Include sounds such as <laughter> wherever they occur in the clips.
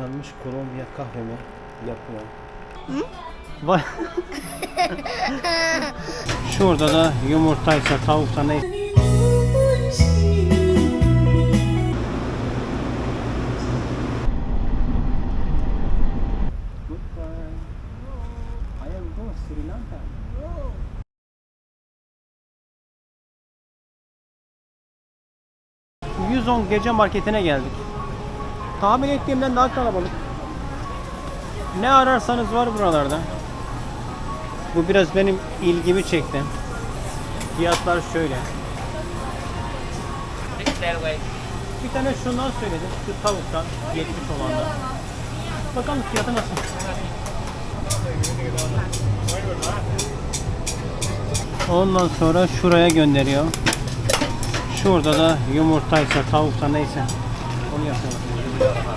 Yıkanmış Kolombiya kahvemi yapıyor. Vay. <laughs> Şurada da yumurtaysa tavuksa ne? ...110 gece marketine geldik. Tahmin ettiğimden daha kalabalık. Ne ararsanız var buralarda. Bu biraz benim ilgimi çekti. Fiyatlar şöyle. Bir tane şundan söyledim. Şu tavuktan 70 olandan. Bakalım fiyatı nasıl? Ondan sonra şuraya gönderiyor. Şurada da yumurtaysa tavuksa neyse onu yapalım.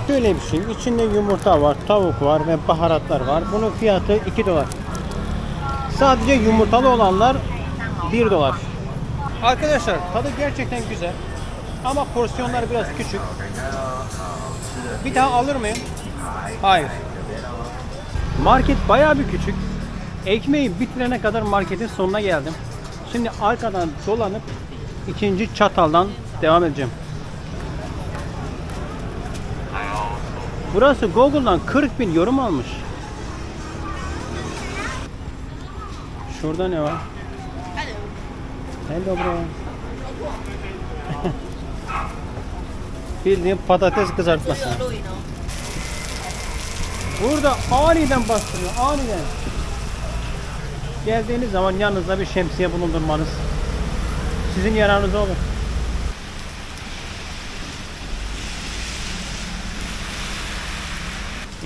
Şöyle bir şey. içinde yumurta var, tavuk var ve baharatlar var. Bunun fiyatı 2 dolar. Sadece yumurtalı olanlar 1 dolar. Arkadaşlar tadı gerçekten güzel. Ama porsiyonlar biraz küçük. Bir daha alır mıyım? Hayır. Market bayağı bir küçük. Ekmeği bitirene kadar marketin sonuna geldim. Şimdi arkadan dolanıp ikinci çataldan devam edeceğim. Burası Google'dan 40 bin yorum almış. Şurada ne var? Hello bro. <laughs> Bildiğin patates kızartması. Burada aniden bastırıyor, aniden. Geldiğiniz zaman yanınızda bir şemsiye bulundurmanız sizin yararınıza olur.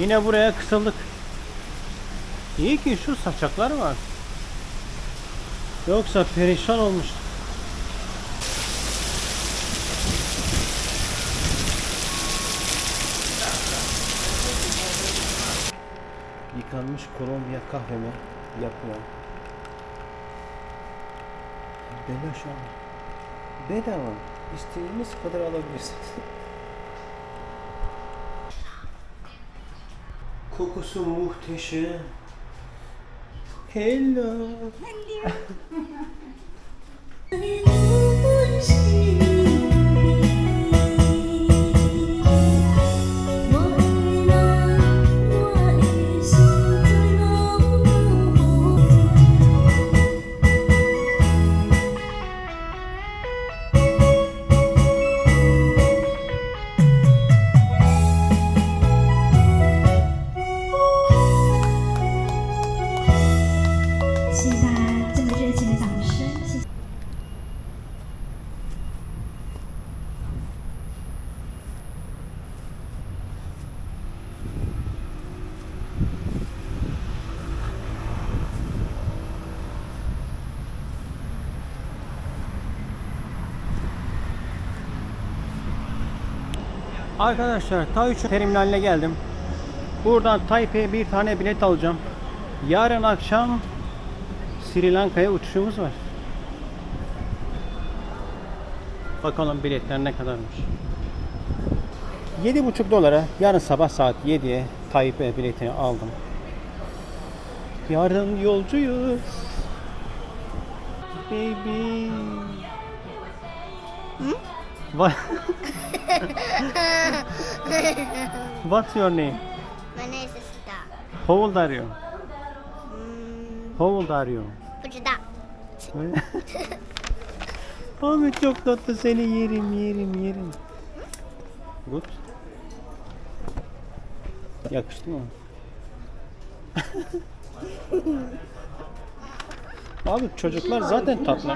Yine buraya kısıldık. İyi ki şu saçaklar var. Yoksa perişan olmuş. Yıkanmış Kolombiya kahvemi yapıyor. Beleş abi. Bedava. İstediğiniz kadar alabilirsiniz. <laughs> Kokusu muhteşem. Hello.. 谢 <laughs> Arkadaşlar Tayyip terminaline geldim. Buradan Taipei'ye bir tane bilet alacağım. Yarın akşam Sri Lanka'ya uçuşumuz var. Bakalım biletler ne kadarmış. 7,5 dolara yarın sabah saat 7'ye Taipei biletini aldım. Yarın yolcuyuz. Baby. What? <laughs> What's your name? My name is Star。 How old are you? 嗯， How old are you? 不知道。 Ahmet <laughs> çok tatlı seni yerim yerim yerim. Good. Yakıştı mı? <laughs> Abi çocuklar zaten tatlı.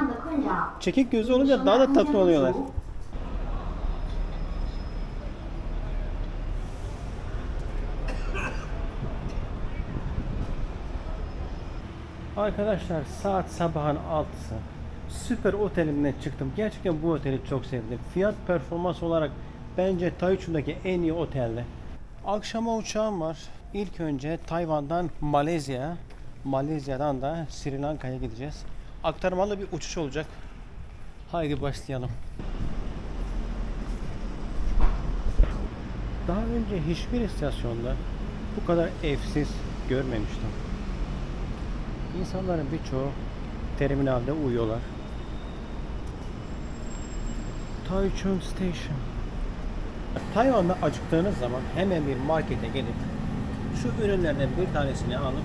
Çekik gözü olunca daha da tatlı oluyorlar. Arkadaşlar saat sabahın 6'sı. Süper otelimden çıktım. Gerçekten bu oteli çok sevdim. Fiyat performans olarak bence Taichun'daki en iyi otelde. Akşama uçağım var. İlk önce Tayvan'dan Malezya, Malezya'dan da Sri Lanka'ya gideceğiz. Aktarmalı bir uçuş olacak. Haydi başlayalım. Daha önce hiçbir istasyonda bu kadar evsiz görmemiştim. İnsanların birçoğu terminalde uyuyorlar. Taichung Station. Tayvan'da acıktığınız zaman hemen bir markete gelip şu ürünlerden bir tanesini alıp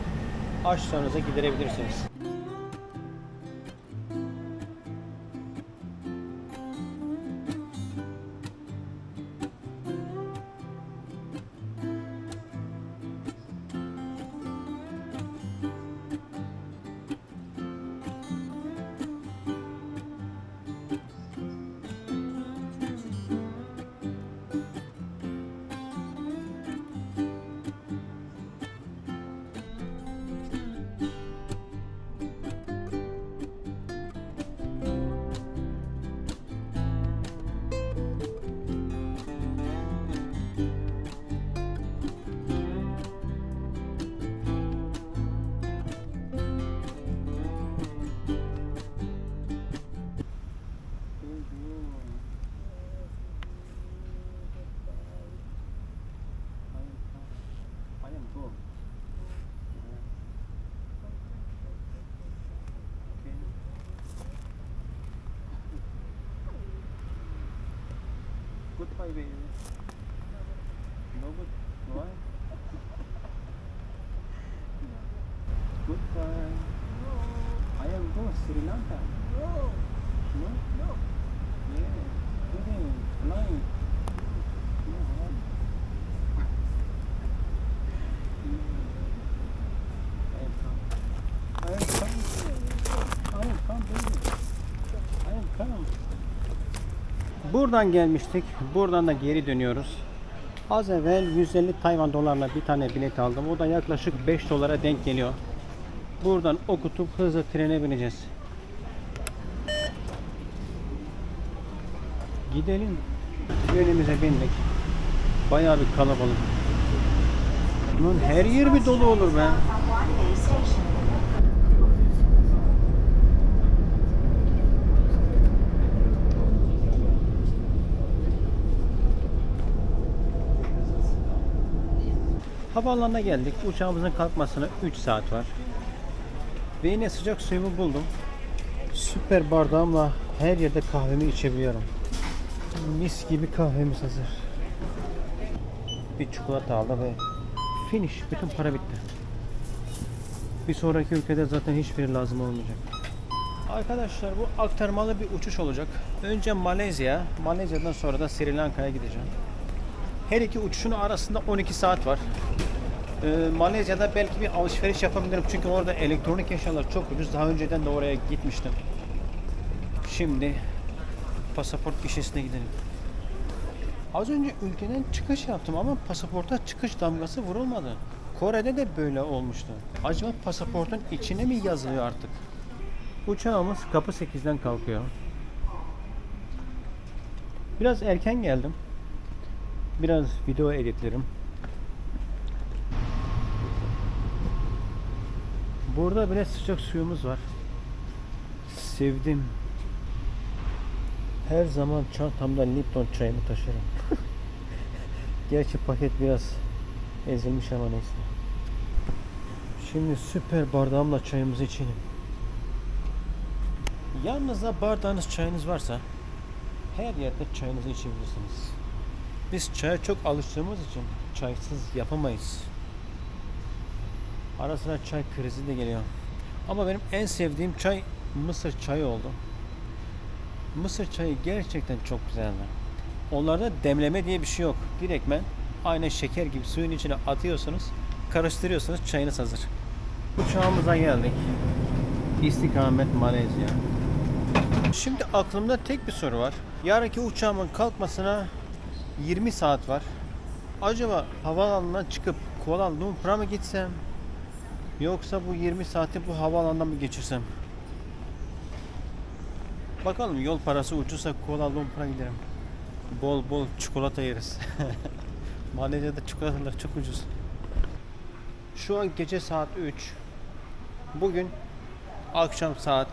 açlarınıza giderebilirsiniz. <laughs> Goodbye baby. No good. Why? Goodbye. I am going Sri Lanka. Buradan gelmiştik. Buradan da geri dönüyoruz. Az evvel 150 Tayvan dolarla bir tane bilet aldım. O da yaklaşık 5 dolara denk geliyor. Buradan okutup hızlı trene bineceğiz. Gidelim. Trenimize bindik. Bayağı bir kalabalık. Lan her yer bir dolu olur be. Havaalanına geldik. Uçağımızın kalkmasına 3 saat var. Ve yine sıcak suyumu buldum. Süper bardağımla her yerde kahvemi içebiliyorum. Mis gibi kahvemiz hazır. Bir çikolata aldım ve finish. Bütün para bitti. Bir sonraki ülkede zaten hiçbiri lazım olmayacak. Arkadaşlar bu aktarmalı bir uçuş olacak. Önce Malezya, Malezya'dan sonra da Sri Lanka'ya gideceğim. Her iki uçuşun arasında 12 saat var. Ee, Malezya'da belki bir alışveriş yapabilirim çünkü orada elektronik eşyalar çok ucuz. Daha önceden de oraya gitmiştim. Şimdi pasaport gişesine gidelim. Az önce ülkeden çıkış yaptım ama pasaporta çıkış damgası vurulmadı. Kore'de de böyle olmuştu. Acaba pasaportun içine mi yazılıyor artık? Uçağımız kapı 8'den kalkıyor. Biraz erken geldim. Biraz video editlerim. Burada bile sıcak suyumuz var. Sevdim. Her zaman çantamda Lipton çayımı taşırım. <laughs> Gerçi paket biraz ezilmiş ama neyse. Şimdi süper bardağımla çayımızı içelim. Yanınızda bardağınız çayınız varsa her yerde çayınızı içebilirsiniz. Biz çaya çok alıştığımız için çaysız yapamayız. Ara sıra çay krizi de geliyor. Ama benim en sevdiğim çay Mısır çayı oldu. Mısır çayı gerçekten çok güzeldi. Onlarda demleme diye bir şey yok. Direktmen aynı şeker gibi suyun içine atıyorsunuz, karıştırıyorsunuz, çayınız hazır. Uçağımıza geldik. İstikamet Malezya. Şimdi aklımda tek bir soru var. Yarınki uçağımın kalkmasına 20 saat var. Acaba havaalanından çıkıp Kuala Lumpur'a mı gitsem? Yoksa bu 20 saati bu havaalanından mı geçirsem? Bakalım yol parası ucuzsa Kuala Lumpur'a giderim. Bol bol çikolata yeriz. <laughs> Malezya'da çikolatalar çok ucuz. Şu an gece saat 3. Bugün akşam saat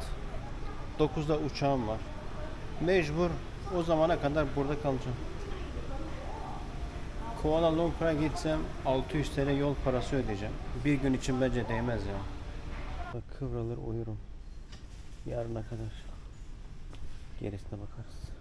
9'da uçağım var. Mecbur o zamana kadar burada kalacağım. Kuala Lumpur'a gitsem 600 TL yol parası ödeyeceğim. Bir gün için bence değmez ya. Bak Kıvrılır uyurum. Yarına kadar. Gerisine bakarız.